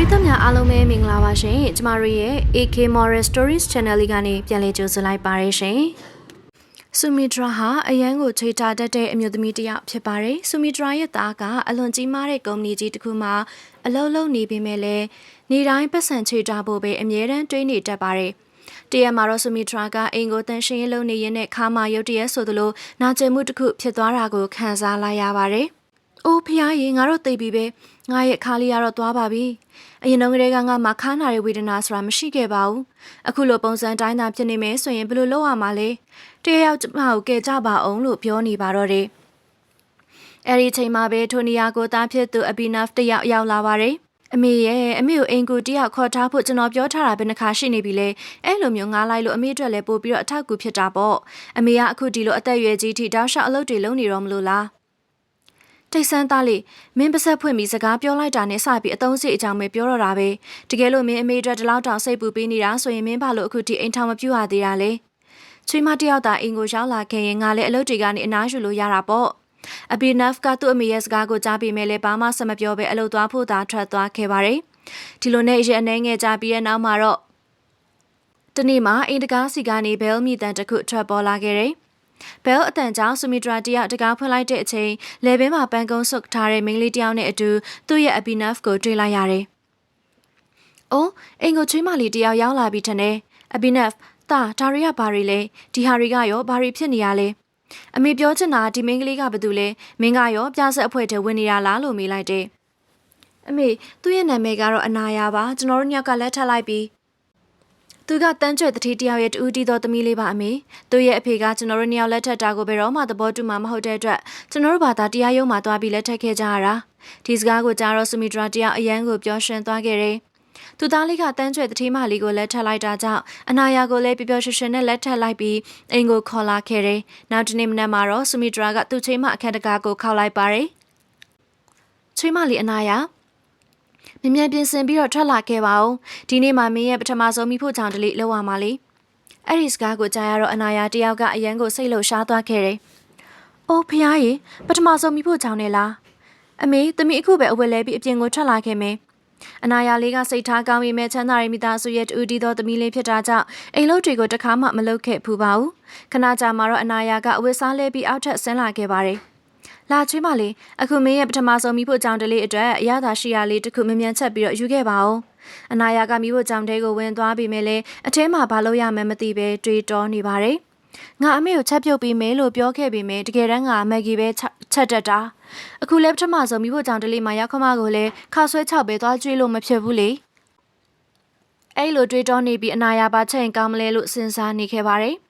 ရိသတ်များအားလုံးပဲမင်္ဂလာပါရှင်ကျမတို့ရဲ့ AK Moral Stories Channel လေးကနေပြန်လည်ကြိုဆိုလိုက်ပါရရှင်ဆူမီဒရာဟာအရန်ကိုချိန်တာတတ်တဲ့အမျိုးသမီးတစ်ယောက်ဖြစ်ပါတယ်ဆူမီဒရာရဲ့သားကအလွန်ကြီးမားတဲ့ကုမ္ပဏီကြီးတစ်ခုမှာအလုပ်လုပ်နေပေမဲ့လည်းနေတိုင်းပတ်စံချိန်တာဖို့ပဲအမြဲတမ်းတွေးနေတတ်ပါတယ်တရက်မှာတော့ဆူမီထရာကအိမ်ကိုတန်ရှင်းရေးလုပ်နေရင်းနဲ့ခါမာရုတ်တရက်ဆိုသလိုနာကျင်မှုတစ်ခုဖြစ်သွားတာကိုခံစားလိုက်ရပါတယ်။ အိုးဖះရေငါတို့သိပြီပဲငါရဲ့ခါလေးကတော့သွားပါပြီ။အရင်တုန်းကတည်းကငါမှခါနာတဲ့ဝေဒနာဆိုတာမရှိခဲ့ပါဘူး။အခုလိုပုံစံတိုင်းသာဖြစ်နေမယ်ဆိုရင်ဘယ်လိုလုပ်ရမှာလဲ။တရယောက်ကျမကိုကယ်ကြပါအောင်လို့ပြောနေပါတော့တယ်။အဲဒီချိန်မှာပဲထိုနီယာကိုတားဖြစ်သူအဘီနဖ်တယောက်ရောက်လာပါတယ်။အမေရဲ့အမေကိုအိမ်ကူတယောက်ခေါ်ထားဖို့ကျွန်တော်ပြောထားတာဘယ်နှခါရှိနေပြီလဲအဲ့လိုမျိုးငားလိုက်လို့အမေအတွက်လည်းပို့ပြီးတော့အထောက်အကူဖြစ်တာပေါ့အမေကအခုဒီလိုအသက်အရွယ်ကြီးထိတောက်လျှောက်အလုပ်တွေလုပ်နေတော့မလို့လား တိတ်ဆန်းသားလေးမင်းပါဆက်ဖွင့်ပြီးစကားပြောလိုက်တာနဲ့စပြီးအတုံးစိအကြောင်းပဲပြောတော့တာပဲတကယ်လို့မင်းအမေအတွက်ဒီလောက်တောင်စိတ်ပူပေးနေတာဆိုရင်မင်းဘာလို့အခုထိအိမ်ထောင်မပြူရသေးတာလဲချွေးမတယောက်သာအိမ်ကိုရောက်လာခဲ့ရင်ငါလည်းအလုပ်တွေကနေအနားယူလို့ရတာပေါ့အဘီနဖ်ကသူ့အမေရဲ့စကားကိုကြားပြီးမဲ့လည်းဘာမှဆက်မပြောဘဲအလုပ်သွားဖို့သာထွက်သွားခဲ့ပါတယ်ဒီလိုနဲ့ရဲ့အနေငယ်ကြပြီးတဲ့နောက်မှာတော့တနေ့မှာအိမ်တကားစီကနေဘဲလ်မီတန်တစ်ခုထွက်ပေါ်လာခဲ့တယ် ဘဲလ်အတန်ကြောင့်ဆူမီဒရာတယောက်တကားဖွင့်လိုက်တဲ့အချိန်လေဘင်းမှာပန်းကုန်းဆုပ်ထားတဲ့မိန်းကလေးတယောက်နဲ့အတူသူ့ရဲ့အဘီနဖ်ကိုတွေ့လိုက်ရတယ်။အိုးအိမ်ကိုချွေးမလေးတယောက်ရောက်လာပြီထင်တယ်။အဘီနဖ်တာဒါရီကဘာရီလဲဒီဟာရီကရောဘာရီဖြစ်နေရလဲ။အမေပြောချင်တာဒီမိန်းကလေးကဘာတူလဲမင်းကရောပြဆက်အဖွဲထဲဝင်နေရလားလို့မေးလိုက်တယ်။အမေသူ့ရဲ့နာမည်ကတော့အနာယာပါကျွန်တော်တို့ညောက်ကလက်ထပ်လိုက်ပြီး သူကတန်းကျွဲ့တတိတယောက်ရဲ့တူတီတော်သမီးလေးပါအမေသူ့ရဲ့အဖေကကျွန်တော်တို့နှစ်ယောက်လက်ထပ်တာကိုဘယ်တော့မှသဘောတူမှာမဟုတ်တဲ့အတွက်ကျွန်တော်တို့ဘာသာတရားရုံးမှာသွားပြီးလက်ထပ်ခဲ့ကြရတာဒီစကားကိုကြားတော့ဆူမီဒရာတယောက်အရန်ကိုပြောရှင်သွားခဲ့တယ်သူသားလေးကတန်းကျွဲ့တတိမလေးကိုလက်ထပ်လိုက်တာကြောင့်အနာယာကိုလည်းပျော်ပျော်ရွှင်ရွှင်နဲ့လက်ထပ်လိုက်ပြီးအိမ်ကိုခေါ်လာခဲ့တယ်နောက်တနေ့မနက်မှာတော့ဆူမီဒရာကသူ့ချိန်မအခက်တကာကိုခောက်လိုက်ပါတယ်ချိန်မလေးအနာယာ မြန်မြန်ပြင်ဆင်ပြီးတော့ထွက်လာခဲ့ပါဦးဒီနေ့မှမင်းရဲ့ပထမဆုံးမိဖို့ကြောင့်ဒလိလောက်ရမှာလေအဲ့ဒီစကားကိုကြားရတော့အနာယာတယောက်ကအရန်ကိုစိတ်လှုပ်ရှားသွားခဲ့တယ်အိုးဖះရေပထမဆုံးမိဖို့ကြောင့်လေလားအမေသမီးအခုပဲအဝယ်လဲပြီးအပြင်ကိုထွက်လာခဲ့မယ်အနာရလေးကစိတ်ထားကောင်းပေမဲ့ချမ်းသာရေးမိသားစုရဲ့တူတီသောသမီးလေးဖြစ်တာကြောင့်အိမ်လုပ်တွေကိုတခါမှမလုပ်ခဲ့ဘူးပါဘူးခဏကြာမှတော့အနာရကအဝတ်စားလဲပြီးအောက်ထပ်ဆင်းလာခဲ့ပါတယ်။ လာချွေးမလေးအခုမင်းရဲ့ပထမဆုံးမိဖို့ကြောင့်တလေးအတွက်အရသာရှိရလေးတစ်ခုမမြန်ချက်ပြီးတော့ယူခဲ့ပါဦးအနာယာကမိဖို့ကြောင့်တဲကိုဝင်သွားပြီးမြဲလဲအထဲမှာဘာလို့ရမှန်းမသိပဲတွေးတောနေပါတယ်ငါအမေကိုချက်ပြုတ်ပြီးမယ်လို့ပြောခဲ့ပေမဲ့တကယ်တမ်းကမက်ဂီပဲချက်တက်တာအခုလည်းပထမဆုံးမိဖို့ကြောင့်တလေးမှာရောက်ခမကိုလည်းခါဆွဲချောက်ပဲသွားကြွေးလို့မဖြစ်ဘူးလေအဲ့လိုတွေးတောနေပြီးအနာယာပါချက်ရင်ကောင်းမလဲလို့စဉ်းစားနေခဲ့ပါတယ်။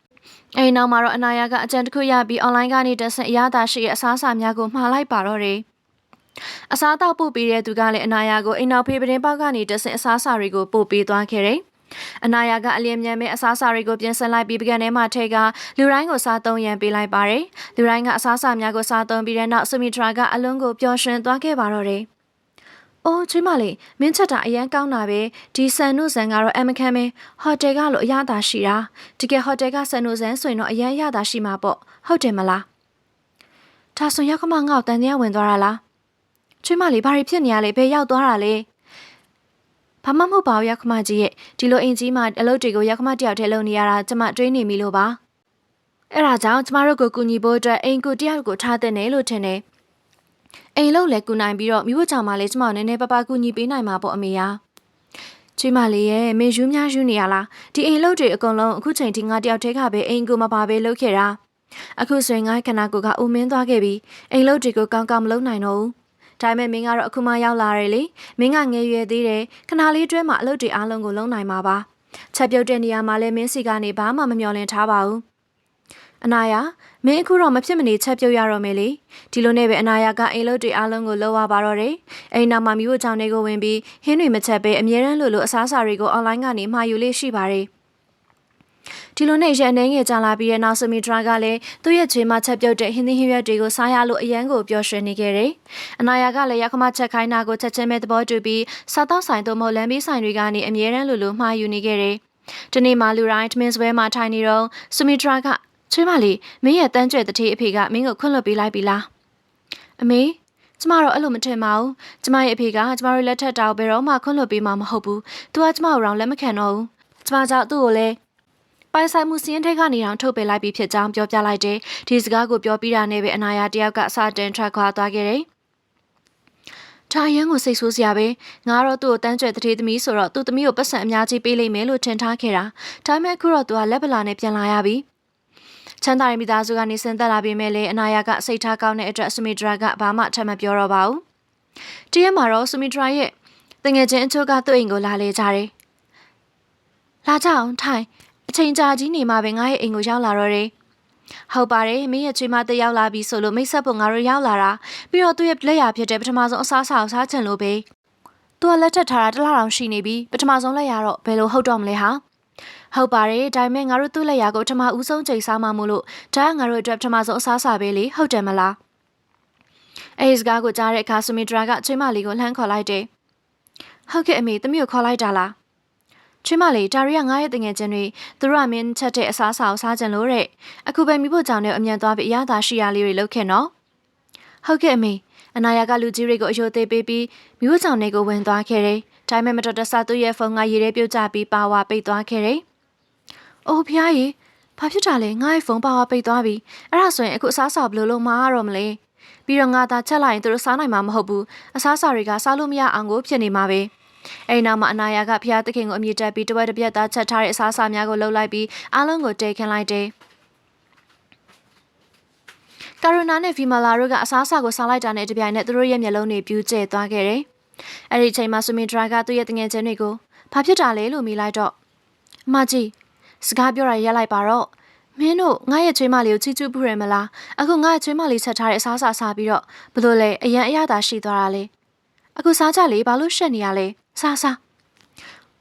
အဲဒီနောက်မှာတော့အနာယာကအကြံတစ်ခုရပြီးအွန်လိုင်းကနေတက်ဆင့်အရသာရှိရဲ့အစားအစာများကိုမှားလိုက်ပါတော့တယ်။အစားအသောက်ပို့ပေးတဲ့သူကလည်းအနာယာကိုအိမ်နောက်ဖေးပရင်ပေါက်ကနေတက်ဆင့်အစားအစာတွေကိုပို့ပေးသွားခဲ့တယ်။အနာယာကအလျင်မြန်မဲ့အစားအစာတွေကိုပြင်ဆင်လိုက်ပြီးပကံထဲမှာထည့်ကလူတိုင်းကိုစားသုံးရန်ပေးလိုက်ပါတယ်။လူတိုင်းကအစားအစာများကိုစားသုံးပြီးတဲ့နောက်ဆူမီထရာကအလွန်ကိုပျော်ရွှင်သွားခဲ့ပါတော့တယ်။ အိုးချွေးမလေးမင်းချက်တာအရန်ကောင်းတာပဲဒီဆန်နုဆန်ကတော့အမခံပဲဟိုတယ်ကလို့အရသာရှိတာတကယ်ဟိုတယ်ကဆန်နုဆန်ဆိုရင်တော့အရန်ရသာရှိမှာပေါ့ဟုတ်တယ်မလားဒါဆိုရောက်ခမငေါ့တန်တရားဝင်သွားတာလားချွေးမလေးဘာတွေဖြစ်နေရလဲဘယ်ရောက်သွားတာလဲဘာမှမဟုတ်ပါဘူးရောက်ခမကြီးရဲ့ဒီလိုအင်ကြီးမှအလုပ်တွေကိုရောက်ခမတယောက်တည်းလုပ်နေရတာကျမတွေးနေမိလို့ပါအဲ့ဒါကြောင့်ကျမတို့ကိုကူညီဖို့အတွက်အိမ်ကိုတယောက်ကိုထားတဲ့နယ်လို့ထင်တယ် အိမ်လုံးလည်းကူနိုင်ပြီးတော့မိဖို့ကြောင့်မလေးကျမကိုနည်းနည်းပပကူညီပေးနိုင်မှာပေါ့အမေယာချွေးမလေးရဲ့မင်းယူးများယူနေရလားဒီအိမ်လုံးတွေအကုန်လုံးအခုချိန်ထိငါတယောက်တည်းကပဲအိမ်ကိုမပါပဲလုပ်ခဲ့တာအခုဆိုရင်ငါခန္ဓာကိုယ်ကအိုမင်းသွားခဲ့ပြီအိမ်လုံးတွေကိုကောင်းကောင်းမလုပ်နိုင်တော့ဘူးဒါပေမဲ့မင်းကတော့အခုမှရောက်လာတယ်လေမင်းကငယ်ရွယ်သေးတယ်ခဏလေးတွဲမှာအလုပ်တွေအားလုံးကိုလုပ်နိုင်မှာပါချက်ပြုတ်တဲ့နေရာမှာလည်းမင်းစီကနေဘာမှမမျှော်လင့်ထားပါဘူး အနာယာမင်းအခုတော့မဖြစ်မနေချက်ပြုတ်ရတော့မယ်လေဒီလိုနဲ့ပဲအနာယာကအိမ်လုတ်တွေအားလုံးကိုလှုပ်ရပါတော့တယ်အိမ်နောက်မှာမျိုးချောင်းတွေကိုဝင်ပြီးဟင်းတွေမချက်ပဲအမြဲတမ်းလိုလိုအစားအစာတွေကိုအွန်လိုင်းကနေမှာယူလေးရှိပါတယ်ဒီလိုနဲ့ရန်နေငယ်ကြလာပြီးတဲ့နောက်ဆမီဒရာကလည်းသူ့ရဲ့ခြေမချက်ပြုတ်တဲ့ဟင်းသီးဟင်းရွက်တွေကိုစားရလို့အရန်ကိုပျော်ရွှင်နေခဲ့တယ်။အနာယာကလည်းရောက်ခမချက်ခိုင်းတာကိုချက်ချင်းပဲသဘောတူပြီးစားတော့ဆိုင်တို့မဟုတ်လမ်းဘေးဆိုင်တွေကနေအမြဲတမ်းလိုလိုမှာယူနေခဲ့တယ်။ဒီနေ့မှလူတိုင်းထမင်းစပွဲမှာထိုင်နေတော့ဆမီဒရာက ချွေးမလေးမင်းရဲ့တန်းကျွဲ့တတိအဖေကမင်းကိုခွင့်လွှတ်ပေးလိုက်ပြီလားအမေကျမတော့အဲ့လိုမထင်ပါဘူး။ကျမရဲ့အဖေကကျမတို့လက်ထက်တောက်ဘယ်တော့မှခွင့်လွှတ်ပေးမှာမဟုတ်ဘူး။သူကကျမတို့တော့လက်မခံတော့ဘူး။ကျမကြောင့်သူ့ကိုလည်းပိုင်ဆိုင်မှုစီးရင်ထိတ်ကနေတောင်ထုတ်ပယ်လိုက်ပြီးဖြစ်ကြောင်းပြောပြလိုက်တယ်။ဒီစကားကိုပြောပြီးတာနဲ့ပဲအနာရတယောက်ကအစတင်ထွက်ခွာသွားခဲ့တယ်။ဒါရန်ကိုစိတ်ဆိုးစရာပဲငါတော့သူ့ကိုတန်းကြွယ်တတိသမီးဆိုတော့သူ့သမီးကိုပတ်စံအများကြီးပေးလိမ့်မယ်လို့ထင်ထားခဲ့တာဒါပေမဲ့အခုတော့သူကလက်ပလာနဲ့ပြန်လာရပြီ ချမ်းသာရမိသားစုကနေဆင်းသက်လာပြီးမဲ့လေအနာရကစိတ်ထားကောင်းတဲ့အတွက်ဆူမီဒရာကဘာမှထပ်မပြောတော့ပါဘူးတရက်မှာတော့ဆူမီဒရာရဲ့တငယ်ချင်းအချို့ကသူ့အိမ်ကိုလာလေကြတယ်လာကြအောင်ထိုင်အချိန်ကြာကြီးနေမှပဲငါရဲ့အိမ်ကိုရောက်လာတော့တယ်ဟုတ်ပါတယ်မင်းရဲ့ချွေးမတက်ရောက်လာပြီဆိုလို့မိတ်ဆက်ဖို့ငါတို့ရောက်လာတာပြီးတော့သူ့ရဲ့လက်ရဖြစ်တဲ့ပထမဆုံးအစားအစာကိုစားချင်လို့ပဲသူကလက်ထက်ထားတာတစ်လတောင်ရှိနေပြီပထမဆုံးလက်ရတော့ဘယ်လိုဟုတ်တော့မလဲဟာ ဟုတ်ပါတယ်ဒါပေမဲ့ငါတို့သူ့လက်ရကိုပထမဦးဆုံးချိန်စားမှမို့လို့ဒါကငါတို့အတွက်ပထမဆုံးအစားအစာပဲလေဟုတ်တယ်မလားအဲဒီစကားကိုကြားတဲ့အခါဆူမီဒရာကချွေးမလေးကိုလှမ်းခေါ်လိုက်တယ်ဟုတ်ကဲ့အမေသမီးကိုခေါ်လိုက်တာလားချွေးမလေးဒါရီကငါရဲ့တငယ်ချင်းတွေသူတို့ကမင်းချက်တဲ့အစားအစာကိုစားကြလို့တဲ့အခုပဲမိဖို့ကြောင့်လည်းအမြန်သွားပြီးအရသာရှိရလေးတွေလုပ်ခဲ့နော်ဟုတ်ကဲ့အမေအနာရကလူကြီးတွေကိုအယိုသေးပေးပြီးမိဖို့ကြောင့်တွေကိုဝင်သွားခဲ့တယ်ဒါပေမဲ့မတော်တဆသူ့ရဲ့ဖုန်းကရေထဲပြုတ်ကျပြီးပါဝါပိတ်သွားခဲ့တယ် အိုးဖျားကြီးဘာဖြစ်တာလဲငါ့ရဲ့ဖုန်းပါဝါပိတ်သွားပြီအဲ့ဒါဆိုရင်အခုအစားအစာဘယ်လိုလုပ်မှာရတော့မလဲပြီးတော့ငါသာချက်လိုက်ရင်သူတို့စားနိုင်မှာမဟုတ်ဘူးအစားအစာတွေကစားလို့မရအောင်ကိုဖြစ်နေမှာပဲအဲ့နောက်မှာအနာယာကဖျားသခင်ကိုအမြင့်တက်ပြီးတဝက်တစ်ပြက်သားချက်ထားတဲ့အစားအစာများကိုလှုပ်လိုက်ပြီးအားလုံးကိုတဲခင်းလိုက်တယ်ကာရိုနာနဲ့ဗီမာလာတို့ကအစားအစာကိုစားလိုက်တာနဲ့တပြိုင်နက်သူတို့ရဲ့မျက်လုံးတွေပြူးကျဲသွားခဲ့တယ်။အဲ့ဒီအချိန်မှာဆူမီဒရာကသူ့ရဲ့တငယ်ချင်းတွေကိုဘာဖြစ်တာလဲလို့မေးလိုက်တော့အမကြီး စကားပြောတာရက်လိုက်ပါတော့မင်းတို့ငါ့ရဲ့ချွေးမလေးကိုချီးကျူးပူရမလားအခုငါ့ရဲ့ချွေးမလေးချက်ထားတဲ့အစားစာစားပြီးတော့ဘလို့လဲအရန်အရသာရှိသွားတာလေအခုစားကြလေဘာလို့ရှက်နေရလဲစားစား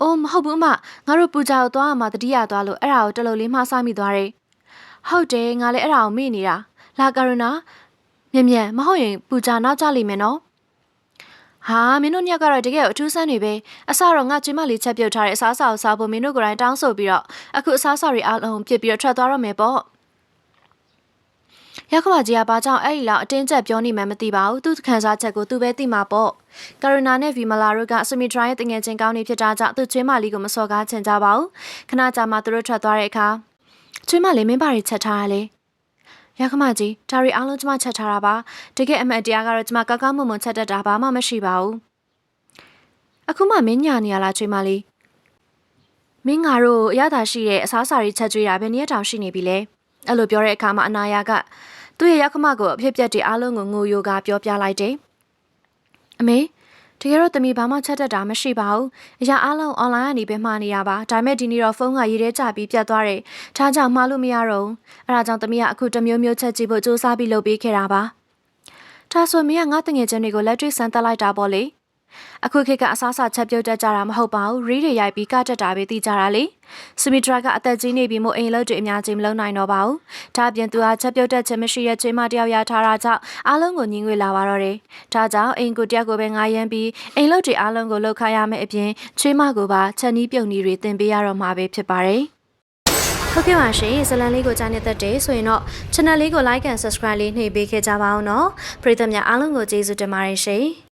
အိုးမဟုတ်ဘူးမငါတို့ပူဇာကိုသွားရမှာတတိယသွားလို့အဲ့ဒါကိုတလုံးလေးမှားစားမိသွားတယ်ဟုတ်တယ်ငါလည်းအဲ့ဒါကိုမေ့နေတာလာကရုဏာမြန်မြန်မဟုတ်ရင်ပူဇာနောက်ကျလိမ့်မယ်နော် ဟာမင်းတို့ညက်ကတော့တကယ်အထူးဆန်းနေပဲအစတော့ငါကျွေးမလေးချက်ပြုတ်ထားတဲ့အစားအစာကိုစားဖို့မင်းတို့ကိုယ်တိုင်တောင်းဆိုပြီးတော့အခုအစားအစာတွေအားလုံးပြစ်ပြီးတော့ထွက်သွားတော့မယ်ပေါ့ရခမကြီးကဘာကြောင့်အဲ့ဒီလောက်အတင်းကျပ်ပြောနေမှမသိပါဘူးသူခံစားချက်ကိုသူပဲသိမှာပေါ့ကာရိုနာနဲ့ဗီမလာတို့ကဆမီဒရာရဲ့တငယ်ချင်းကောင်းနေဖြစ်တာကြောင့်သူကျွေးမလေးကိုမစော်ကားချင်ကြပါဘူးခဏကြာမှသူတို့ထွက်သွားတဲ့အခါကျွေးမလေးမင်းပါရီချက်ထားရလေ ရခမကြီးဒါရီအားလုံးကျမချက်ထားတာပါတကယ်အမှန်တရားကတော့ကျမကောက်ကောက်မွန်မွန်ချက်တတ်တာဘာမှမရှိပါဘူးအခုမှမင်းညာနေရလားချွေးမလေးမင်းငါတို့အရသာရှိတဲ့အစားအစာတွေချက်ကျွေးတာဘယ်နည်းတောင်ရှိနေပြီလဲအဲ့လိုပြောတဲ့အခါမှာအနာယာကသူ့ရဲ့ရောက်ခမကိုအဖြစ်ပြက်တွေအားလုံးကိုငိုယိုကပြောပြလိုက်တယ်အမေ တကယ်တော့တမီဘာမှချက်တတ်တာမရှိပါဘူးအရာအားလုံးအွန်လိုင်းကနေပဲမှားနေရပါဒါပေမဲ့ဒီနေ့တော့ဖုန်းကရေးထဲကျပြီးပြတ်သွားတယ်ဒါကြောင့်မှားလို့မရတော့ဘူးအဲဒါကြောင့်တမီကအခုတစ်မျိုးမျိုးချက်ကြည့်ဖို့စူးစမ်းပြီးလုပ်ပေးခဲ့တာပါဒါဆိုမင်းကငါတငယ်ချင်းတွေကိုလက်တွေ့ဆန်းတက်လိုက်တာပေါ့လေ အခုခေတ်ကအစားအစာချက်ပြုတ်တတ်ကြတာမဟုတ်ပါဘူးရီးတွေရိုက်ပြီးကတက်တာပဲသိကြတာလေစမီဒရာကအသက်ကြီးနေပြီမို့အိမ်လုပ်တွေအများကြီးမလုပ်နိုင်တော့ပါဘူးဒါအပြင်သူဟာချက်ပြုတ်တတ်ခြင်းမရှိတဲ့ချိန်မှတယောက်ရထားတာကြောင့်အားလုံးကိုညှင်းငွေလာပါတော့တယ်ဒါကြောင့်အိမ်ကိုတယောက်ကိုပဲငားရမ်းပြီးအိမ်လုပ်တွေအားလုံးကိုလှုပ်ခါရမယ်အပြင်ချွေးမကိုပါချက်နီးပြုံနီးတွေတင်ပေးရတော့မှာပဲဖြစ်ပါတယ်ဟုတ်ကဲ့ပါရှင်ဇလန်လေးကိုကြားနေတတ်တယ်ဆိုရင်တော့ channel လေးကို like and subscribe လေးနှိပ်ပေးခဲ့ကြပါအောင်နော်ပရိသတ်များအားလုံးကိုကျေးဇူးတင်ပါတယ်ရှင်